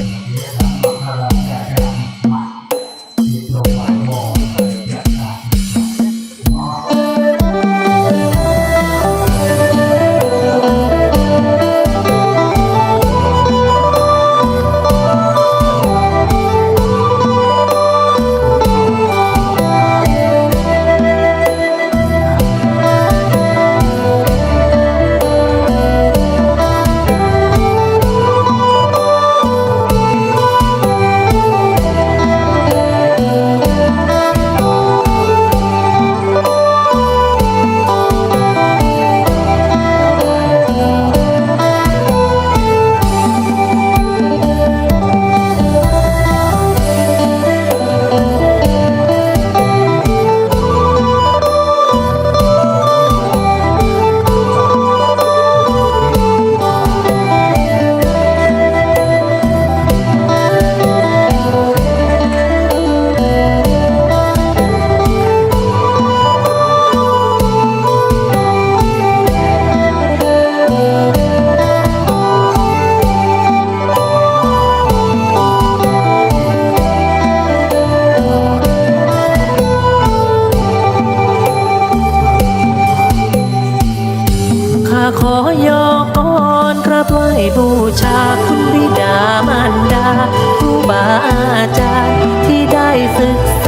Brasil. ขอยอกอนกราบไหวบูชาคุณบิดามารดาครูบาอาจารย์ที่ได้ศึกษา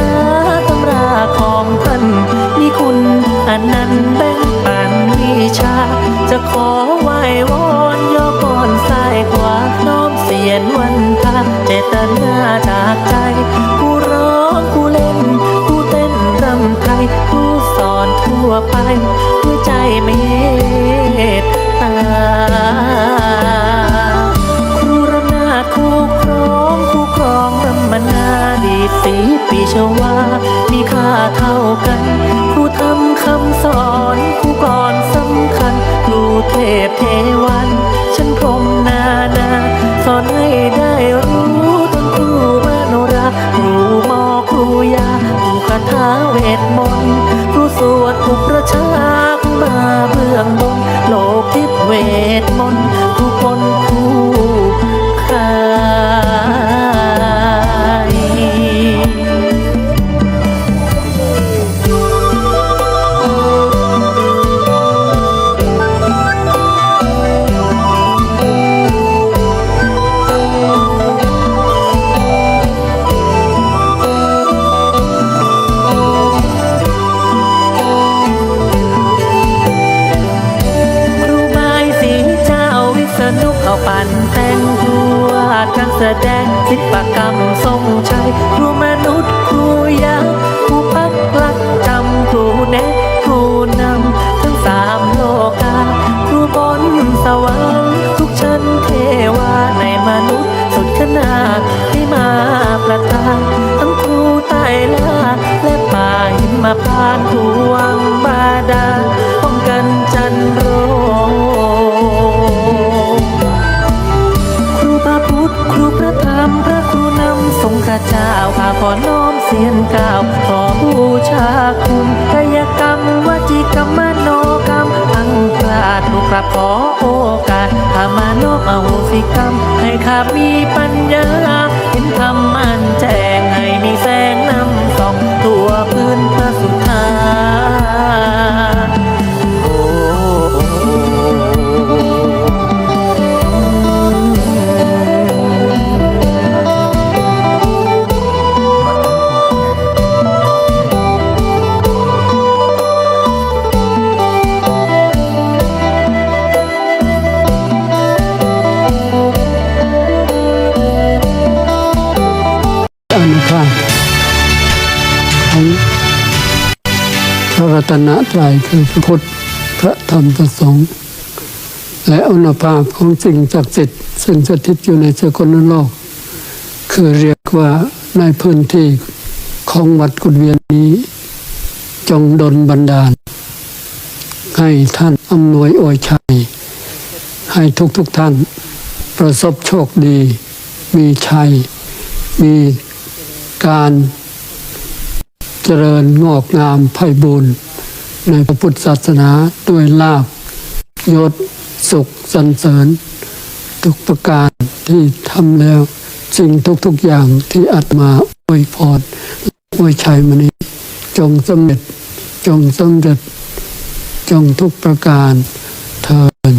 ชวา มีค่าเท่ากัน ครูทำคำสอนครูก่อนสำคัญ ครูเทพเทวัน ฉันพรมนานา สอนให้ได้รู้ต้นครูมโนราครูหมอครูยาครูคาถาเวทมนต์ครูสวดอุประชาครูมาเบื้องบนโลกทิพเวทมนต์ครูคน แสดงศิลปกรรมทรงชัยครูมนุษย์ครูยาครูพักลักจำครูแนะครูนำทั้งสามโลกาครูบนสวรรค์ทุกชั้นเทวาในมนุษย์สุดขนาดที่มาประทาน ยนก้าวขอบูชาคุณกายกรรมวจิกรรมมโนกรรมอังกลาดถูกราบขอโอกาสธรรมาโนมอโหสิกรรม ให้ข้ามีปัญญา ระรัตนตรัยคือพระพุทธพระธรรมพระสงฆ์และอนุภาพของสิ่งศักดิ์สิทธิ์ซึ่งสถิตอยู่ในสกลโลก คือเรียกว่าในพื้นที่ของวัดกุฎเวียนนี้ จงดลบันดาล ให้ท่านอำนวยอวยชัย ให้ทุกๆทท่านประสบโชคดี มีชัย มีการ เจริญงอกงามไพบูรณ์ในพระพุทธศาสนาด้วยลาบยศสุขสรรเสริญ ทุกประการที่ทำแล้ว สิ่งทุกๆอย่างที่อาตมาอวยพรอวยชัยมานี้จงสำเร็จจงสำเร็จจงทุกประการเทิน